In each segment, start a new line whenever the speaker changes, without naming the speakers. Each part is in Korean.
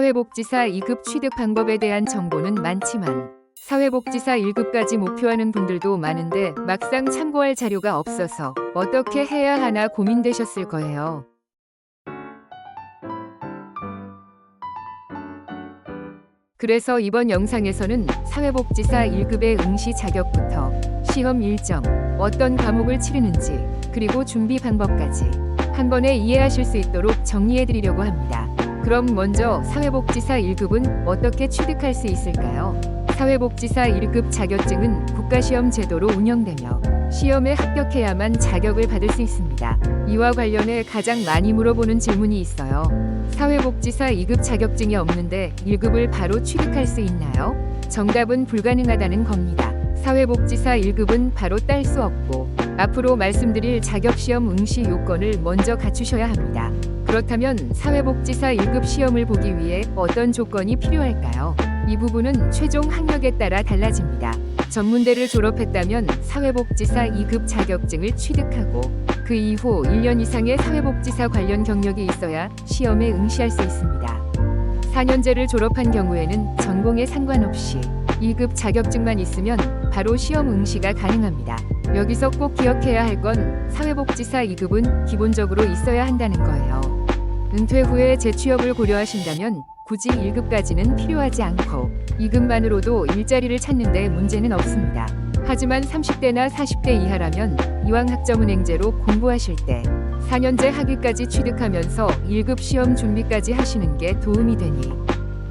사회복지사 2급 취득 방법에 대한 정보는 많지만 사회복지사 1급까지 목표하는 분들도 많은데 막상 참고할 자료가 없어서 어떻게 해야 하나 고민되셨을 거예요. 그래서 이번 영상에서는 사회복지사 1급의 응시 자격부터 시험 일정, 어떤 과목을 치르는지, 그리고 준비 방법까지 한 번에 이해하실 수 있도록 정리해 드리려고 합니다. 그럼 먼저 사회복지사 1급은 어떻게 취득할 수 있을까요? 사회복지사 1급 자격증은 국가시험 제도로 운영되며 시험에 합격해야만 자격을 받을 수 있습니다. 이와 관련해 가장 많이 물어보는 질문이 있어요. 사회복지사 2급 자격증이 없는데 1급을 바로 취득할 수 있나요? 정답은 불가능하다는 겁니다. 사회복지사 1급은 바로 딸 수 없고 앞으로 말씀드릴 자격시험 응시 요건을 먼저 갖추셔야 합니다. 그렇다면 사회복지사 1급 시험을 보기 위해 어떤 조건이 필요할까요? 이 부분은 최종 학력에 따라 달라집니다. 전문대를 졸업했다면 사회복지사 2급 자격증을 취득하고 그 이후 1년 이상의 사회복지사 관련 경력이 있어야 시험에 응시할 수 있습니다. 4년제를 졸업한 경우에는 전공에 상관없이 2급 자격증만 있으면 바로 시험 응시가 가능합니다. 여기서 꼭 기억해야 할 건 사회복지사 2급은 기본적으로 있어야 한다는 거예요. 은퇴 후에 재취업을 고려하신다면 굳이 1급까지는 필요하지 않고 2급만으로도 일자리를 찾는데 문제는 없습니다. 하지만 30대나 40대 이하라면 이왕 학점은행제로 공부하실 때 4년제 학위까지 취득하면서 1급 시험 준비까지 하시는 게 도움이 되니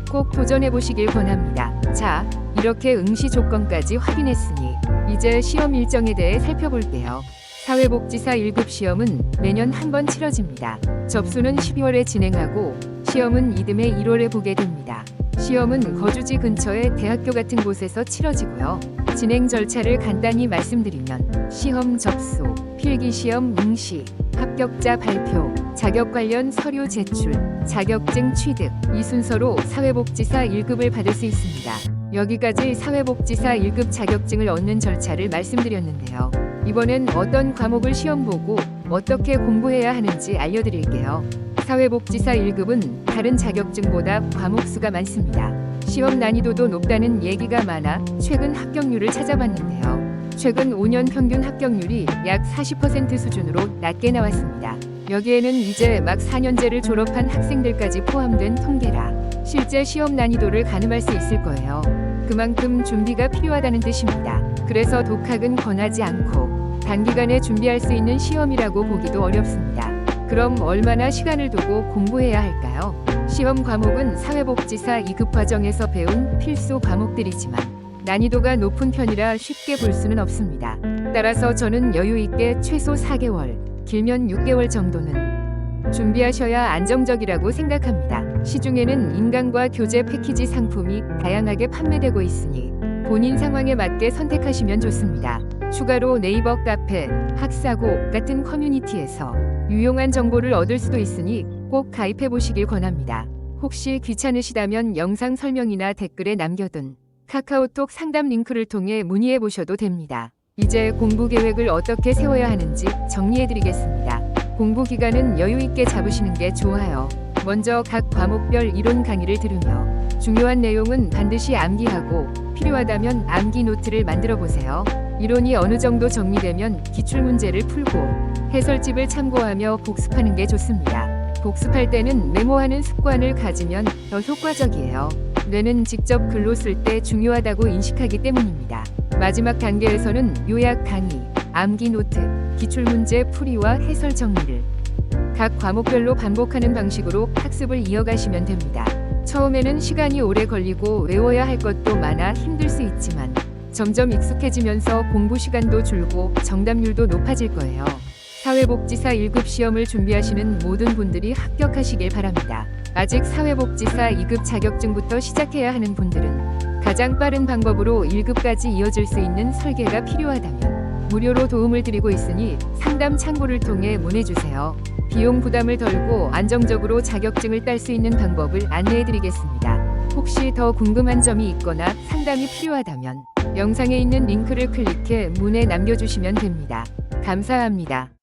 꼭 도전해 보시길 권합니다. 자, 이렇게 응시 조건까지 확인했으니 이제 시험 일정에 대해 살펴볼게요. 사회복지사 1급 시험은 매년 한 번 치러집니다. 접수는 12월에 진행하고 시험은 이듬해 1월에 보게 됩니다. 시험은 거주지 근처의 대학교 같은 곳에서 치러지고요. 진행 절차를 간단히 말씀드리면 시험 접수, 필기 시험 응시, 합격자 발표, 자격 관련 서류 제출, 자격증 취득 이 순서로 사회복지사 1급을 받을 수 있습니다. 여기까지 사회복지사 1급 자격증을 얻는 절차를 말씀드렸는데요. 이번엔 어떤 과목을 시험 보고 어떻게 공부해야 하는지 알려드릴게요. 사회복지사 1급은 다른 자격증보다 과목 수가 많습니다. 시험 난이도도 높다는 얘기가 많아 최근 합격률을 찾아봤는데요. 최근 5년 평균 합격률이 약 40% 수준으로 낮게 나왔습니다. 여기에는 이제 막 4년제를 졸업한 학생들까지 포함된 통계라 실제 시험 난이도를 가늠할 수 있을 거예요. 그만큼 준비가 필요하다는 뜻입니다. 그래서 독학은 권하지 않고 단기간에 준비할 수 있는 시험이라고 보기도 어렵습니다. 그럼 얼마나 시간을 두고 공부해야 할까요? 시험 과목은 사회복지사 2급 과정에서 배운 필수 과목들이지만 난이도가 높은 편이라 쉽게 볼 수는 없습니다. 따라서 저는 여유 있게 최소 4개월, 길면 6개월 정도는 준비하셔야 안정적이라고 생각합니다. 시중에는 인강과 교재 패키지 상품이 다양하게 판매되고 있으니 본인 상황에 맞게 선택하시면 좋습니다. 추가로 네이버 카페, 학사고 같은 커뮤니티에서 유용한 정보를 얻을 수도 있으니 꼭 가입해 보시길 권합니다. 혹시 귀찮으시다면 영상 설명이나 댓글에 남겨둔 카카오톡 상담 링크를 통해 문의해 보셔도 됩니다. 이제 공부 계획을 어떻게 세워야 하는지 정리해 드리겠습니다. 공부 기간은 여유 있게 잡으시는 게 좋아요. 먼저 각 과목별 이론 강의를 들으며 중요한 내용은 반드시 암기하고 필요하다면 암기 노트를 만들어 보세요. 이론이 어느 정도 정리되면 기출 문제를 풀고 해설집을 참고하며 복습하는 게 좋습니다. 복습할 때는 메모하는 습관을 가지면 더 효과적이에요. 뇌는 직접 글로 쓸 때 중요하다고 인식하기 때문입니다. 마지막 단계에서는 요약 강의, 암기 노트, 기출 문제 풀이와 해설 정리를 각 과목별로 반복하는 방식으로 학습을 이어가시면 됩니다. 처음에는 시간이 오래 걸리고 외워야 할 것도 많아 힘들 수 있지만 점점 익숙해지면서 공부 시간도 줄고 정답률도 높아질 거예요. 사회복지사 1급 시험을 준비하시는 모든 분들이 합격하시길 바랍니다. 아직 사회복지사 2급 자격증부터 시작해야 하는 분들은 가장 빠른 방법으로 1급까지 이어질 수 있는 설계가 필요하다면 무료로 도움을 드리고 있으니 상담 창구를 통해 문의주세요. 비용 부담을 덜고 안정적으로 자격증을 딸 수 있는 방법을 안내해 드리겠습니다. 혹시 더 궁금한 점이 있거나 상담이 필요하다면 영상에 있는 링크를 클릭해 문에 남겨주시면 됩니다. 감사합니다.